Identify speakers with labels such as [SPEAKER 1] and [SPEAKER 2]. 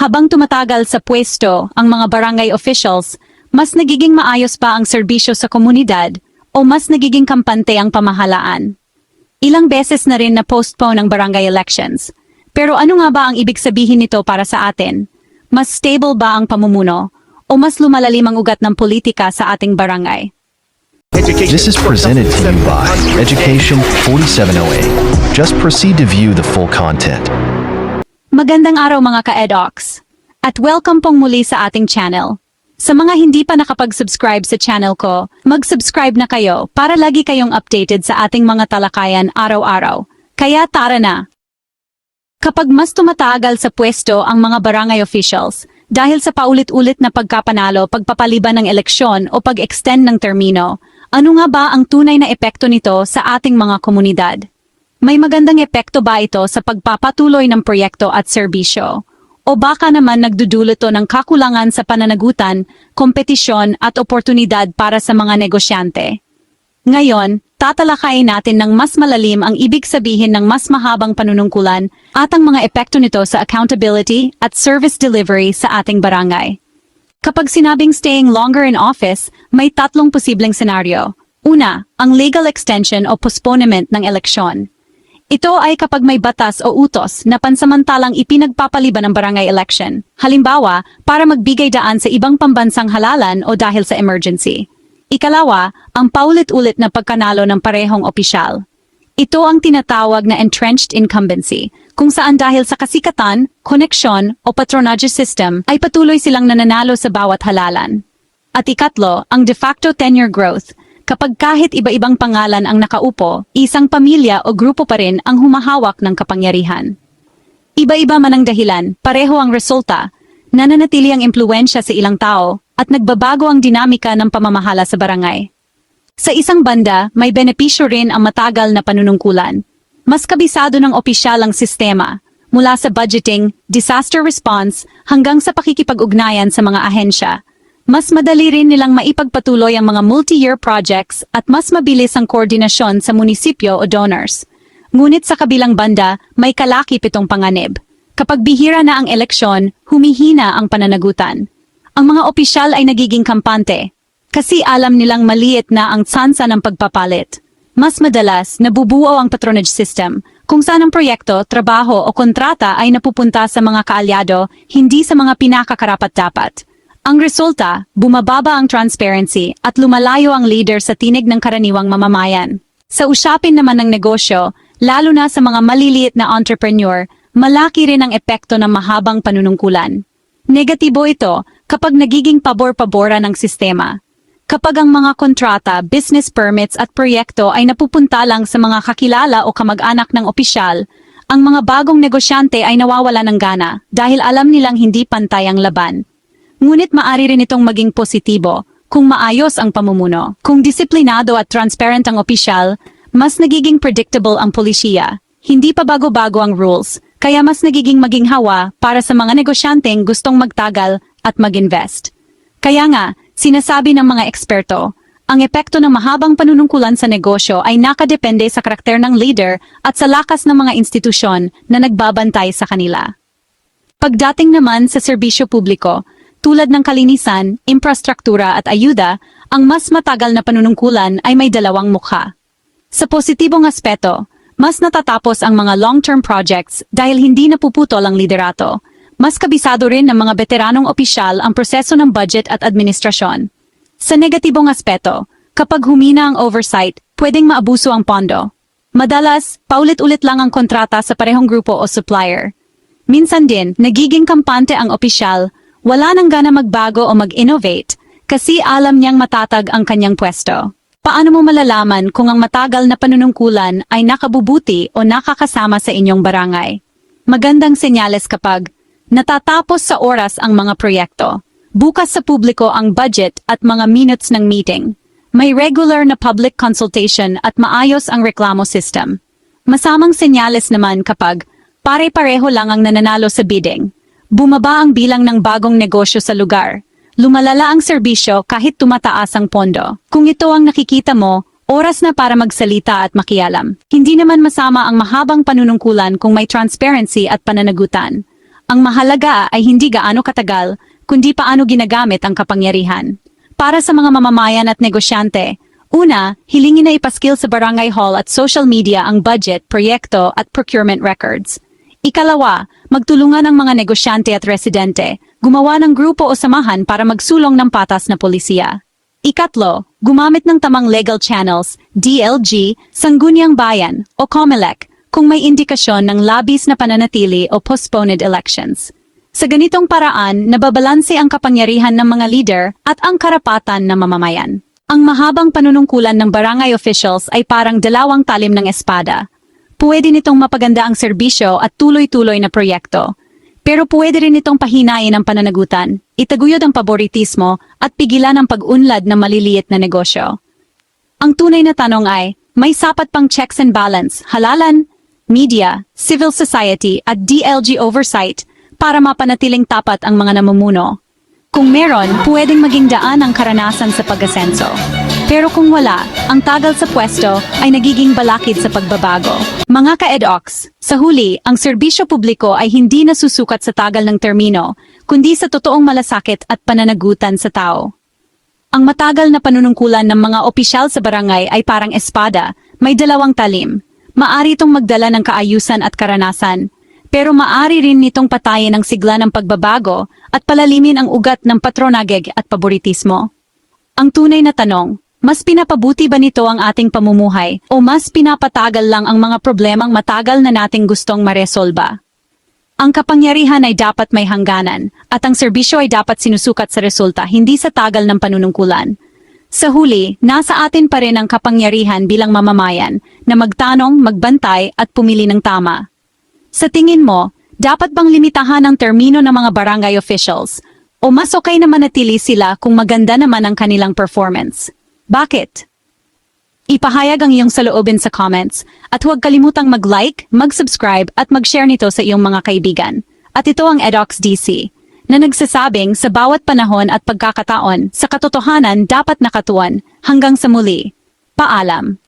[SPEAKER 1] Habang tumatagal sa pwesto ang mga barangay officials, mas nagiging maayos pa ang serbisyo sa komunidad o mas nagiging kampante ang pamahalaan. Ilang beses na rin na postpone ang barangay elections. Pero ano nga ba ang ibig sabihin nito para sa atin? Mas stable ba ang pamumuno? O mas lumalalim ang ugat ng politika sa ating barangay?
[SPEAKER 2] This is presented to you by Education 4708. Just proceed to view the full content.
[SPEAKER 1] Magandang araw mga ka-edocs! At welcome pong muli sa ating channel. Sa mga hindi pa nakapag-subscribe sa channel ko, mag-subscribe na kayo para lagi kayong updated sa ating mga talakayan araw-araw. Kaya tara na! Kapag mas tumatagal sa pwesto ang mga barangay officials, dahil sa paulit-ulit na pagkapanalo, pagpapaliban ng eleksyon o pag-extend ng termino, ano nga ba ang tunay na epekto nito sa ating mga komunidad? May magandang epekto ba ito sa pagpapatuloy ng proyekto at serbisyo? O baka naman nagdudulot ito ng kakulangan sa pananagutan, kompetisyon at oportunidad para sa mga negosyante? Ngayon, tatalakayin natin ng mas malalim ang ibig sabihin ng mas mahabang panunungkulan at ang mga epekto nito sa accountability at service delivery sa ating barangay. Kapag sinabing staying longer in office, may tatlong posibleng senaryo. Una, ang legal extension o postponement ng eleksyon. Ito ay kapag may batas o utos na pansamantalang ipinagpapaliban ng barangay election. Halimbawa, para magbigay daan sa ibang pambansang halalan o dahil sa emergency. Ikalawa, ang paulit-ulit na pagkanalo ng parehong opisyal. Ito ang tinatawag na entrenched incumbency, kung saan dahil sa kasikatan, koneksyon o patronage system ay patuloy silang nananalo sa bawat halalan. At ikatlo, ang de facto tenure growth, kapag kahit iba-ibang pangalan ang nakaupo, isang pamilya o grupo pa rin ang humahawak ng kapangyarihan. Iba-iba man ang dahilan, pareho ang resulta, nananatili ang impluensya sa ilang tao at nagbabago ang dinamika ng pamamahala sa barangay. Sa isang banda, may benepisyo rin ang matagal na panunungkulan. Mas kabisado ng opisyal ang sistema, mula sa budgeting, disaster response, hanggang sa pakikipag-ugnayan sa mga ahensya. Mas madali rin nilang maipagpatuloy ang mga multi-year projects at mas mabilis ang koordinasyon sa munisipyo o donors. Ngunit sa kabilang banda, may kalakip itong panganib. Kapag bihira na ang eleksyon, humihina ang pananagutan. Ang mga opisyal ay nagiging kampante, kasi alam nilang maliit na ang tsansa ng pagpapalit. Mas madalas, nabubuo ang patronage system, kung saan ang proyekto, trabaho o kontrata ay napupunta sa mga kaalyado, hindi sa mga pinakakarapat-dapat. Ang resulta, bumababa ang transparency at lumalayo ang leader sa tinig ng karaniwang mamamayan. Sa usapin naman ng negosyo, lalo na sa mga maliliit na entrepreneur, malaki rin ang epekto ng mahabang panunungkulan. Negatibo ito kapag nagiging pabor-pabora ng sistema. Kapag ang mga kontrata, business permits at proyekto ay napupunta lang sa mga kakilala o kamag-anak ng opisyal, ang mga bagong negosyante ay nawawala ng gana dahil alam nilang hindi pantay ang laban. Ngunit maari rin itong maging positibo kung maayos ang pamumuno. Kung disiplinado at transparent ang opisyal, mas nagiging predictable ang polisiya. Hindi pa bago-bago ang rules, kaya mas nagiging maging hawa para sa mga negosyanteng gustong magtagal at mag-invest. Kaya nga, sinasabi ng mga eksperto, ang epekto ng mahabang panunungkulan sa negosyo ay nakadepende sa karakter ng leader at sa lakas ng mga institusyon na nagbabantay sa kanila. Pagdating naman sa serbisyo publiko, tulad ng kalinisan, infrastruktura at ayuda, ang mas matagal na panunungkulan ay may dalawang mukha. Sa positibong aspeto, mas natatapos ang mga long-term projects dahil hindi napuputol ang liderato. Mas kabisado rin ng mga veteranong opisyal ang proseso ng budget at administrasyon. Sa negatibong aspeto, kapag humina ang oversight, pwedeng maabuso ang pondo. Madalas, paulit-ulit lang ang kontrata sa parehong grupo o supplier. Minsan din, nagiging kampante ang opisyal, wala nang gana magbago o mag-innovate kasi alam niyang matatag ang kanyang pwesto. Paano mo malalaman kung ang matagal na panunungkulan ay nakabubuti o nakakasama sa inyong barangay? Magandang senyales kapag natatapos sa oras ang mga proyekto, bukas sa publiko ang budget at mga minutes ng meeting, may regular na public consultation at maayos ang reklamo system. Masamang senyales naman kapag pare-pareho lang ang nananalo sa bidding, bumaba ang bilang ng bagong negosyo sa lugar, lumalala ang serbisyo kahit tumataas ang pondo. Kung ito ang nakikita mo, oras na para magsalita at makialam. Hindi naman masama ang mahabang panunungkulan kung may transparency at pananagutan. Ang mahalaga ay hindi gaano katagal, kundi paano ginagamit ang kapangyarihan. Para sa mga mamamayan at negosyante, una, hilingin na ipaskil sa barangay hall at social media ang budget, proyekto at procurement records. Ikalawa, magtulungan ang mga negosyante at residente, gumawa ng grupo o samahan para magsulong ng patas na polisiya. Ikatlo, gumamit ng tamang legal channels, DLG, Sangguniang Bayan o COMELEC kung may indikasyon ng labis na pananatili o postponed elections. Sa ganitong paraan, nababalanse ang kapangyarihan ng mga leader at ang karapatan ng mamamayan. Ang mahabang panunungkulan ng barangay officials ay parang dalawang talim ng espada. Pwede nitong mapaganda ang serbisyo at tuloy-tuloy na proyekto. Pero pwede rin itong pahinain ang pananagutan, itaguyod ang paboritismo at pigilan ang pag-unlad ng maliliit na negosyo. Ang tunay na tanong ay, may sapat pang checks and balance, halalan, media, civil society at DLG oversight para mapanatiling tapat ang mga namumuno. Kung meron, pwedeng maging daan ang karanasan sa pag-asenso. Pero kung wala, ang tagal sa pwesto ay nagiging balakid sa pagbabago. Mga ka-EDOX, sa huli, ang serbisyo publiko ay hindi nasusukat sa tagal ng termino, kundi sa totoong malasakit at pananagutan sa tao. Ang matagal na panunungkulan ng mga opisyal sa barangay ay parang espada, may dalawang talim. Maari itong magdala ng kaayusan at karanasan, pero maari rin nitong patayin ang sigla ng pagbabago at palalimin ang ugat ng patronageg at paboritismo. Ang tunay na tanong, mas pinapabuti ba nito ang ating pamumuhay o mas pinapatagal lang ang mga problemang matagal na nating gustong maresolba? Ang kapangyarihan ay dapat may hangganan at ang serbisyo ay dapat sinusukat sa resulta hindi sa tagal ng panunungkulan. Sa huli, nasa atin pa rin ang kapangyarihan bilang mamamayan na magtanong, magbantay at pumili ng tama. Sa tingin mo, dapat bang limitahan ang termino ng mga barangay officials o mas okay na manatili sila kung maganda naman ang kanilang performance? Bakit? Ipahayag ang iyong saloobin sa comments at huwag kalimutang mag-like, mag-subscribe at mag-share nito sa iyong mga kaibigan. At ito ang Edox DC na nagsasabing sa bawat panahon at pagkakataon sa katotohanan dapat nakatuon hanggang sa muli. Paalam.